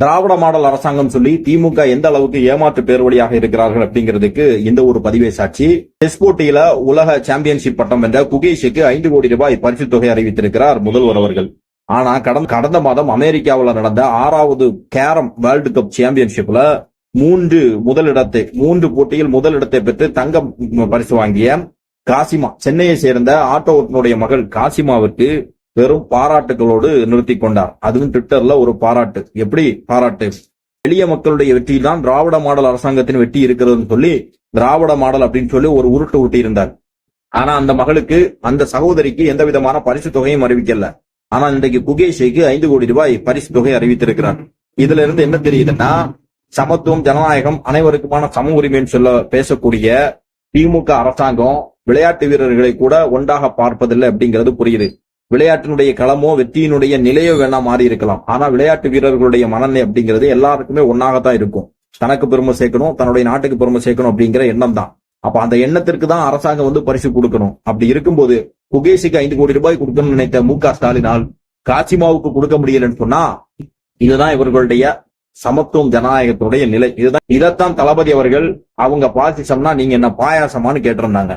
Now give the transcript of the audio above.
திராவிட model அரசாங்கம் சொல்லி திமுக எந்த அளவுக்கு ஏமாற்று பேர்வழியாக இருக்கிறார்கள் அப்படிங்கிறதுக்கு இந்த ஒரு பதிவே சாட்சி. டெஸ்ட் போட்டியில உலக சாம்பியன்ஷிப் பட்டம் வென்ற குகேஷுக்கு ஐந்து கோடி ரூபாய் பரிசு தொகை அறிவித்திருக்கிறார் முதல்வர் அவர்கள். ஆனா கடந்த கடந்த மாதம் அமெரிக்காவில் நடந்த ஆறாவது கேரம் வேர்ல்டு கப் சாம்பியன்ஷிப்ல மூன்று முதலிடத்தை மூன்று போட்டியில் முதலிடத்தை பெற்று தங்கம் பரிசு வாங்கிய காசிமா சென்னையை சேர்ந்த ஆட்டோ மகள் காசிமாவிற்கு வெறும் பாராட்டுகளோடு நிறுத்தி கொண்டார். அதுவும் ட்விட்டர்ல ஒரு பாராட்டு. எப்படி பாராட்டு? எளிய மக்களுடைய வெற்றியில் தான் திராவிட மாடல் அரசாங்கத்தின் வெற்றி இருக்கிறதுன்னு சொல்லி திராவிட மாடல் அப்படின்னு சொல்லி ஒரு உருட்டு ஊட்டி இருந்தார் ஆனா அந்த மகளுக்கு அந்த சகோதரிக்கு எந்த விதமான பரிசு தொகையும் அறிவிக்கல. ஆனா இன்றைக்கு குகேஷுக்கு ஐந்து கோடி ரூபாய் பரிசு தொகை அறிவித்திருக்கிறார். இதுல இருந்து என்ன தெரியுதுன்னா சமத்துவம் ஜனநாயகம் அனைவருக்குமான சம உரிமைன்னு சொல்ல பேசக்கூடிய திமுக அரசாங்கம் விளையாட்டு வீரர்களை கூட ஒன்றாக பார்ப்பதில்லை அப்படிங்கிறது புரியுது. விளையாட்டினுடைய களமோ வெற்றியினுடைய நிலையோ வேணா மாறி இருக்கலாம். ஆனா விளையாட்டு வீரர்களுடைய மனநிலை அப்படிங்கிறது எல்லாருக்குமே ஒன்னாகத்தான் இருக்கும். தனக்கு பெருமை சேர்க்கணும் தன்னுடைய நாட்டுக்கு பெருமை சேர்க்கணும் அப்படிங்கிற எண்ணம் தான். அப்ப அந்த எண்ணத்திற்கு தான் அரசாங்கம் வந்து பரிசு கொடுக்கணும். அப்படி இருக்கும்போது குகேஷுக்கு ஐந்து கோடி ரூபாய் கொடுக்கணும்னு நினைத்த மு க ஸ்டாலினால் காசிமாவுக்கு கொடுக்க முடியலன்னு சொன்னா இதுதான் இவர்களுடைய சமத்துவம் ஜனநாயகத்துடைய நிலை. இதுதான் இதைத்தான் தளபதி அவர்கள் அவங்க பாசிசம்னா நீங்க என்ன பாயாசமான்னு கேட்டிருந்தாங்க.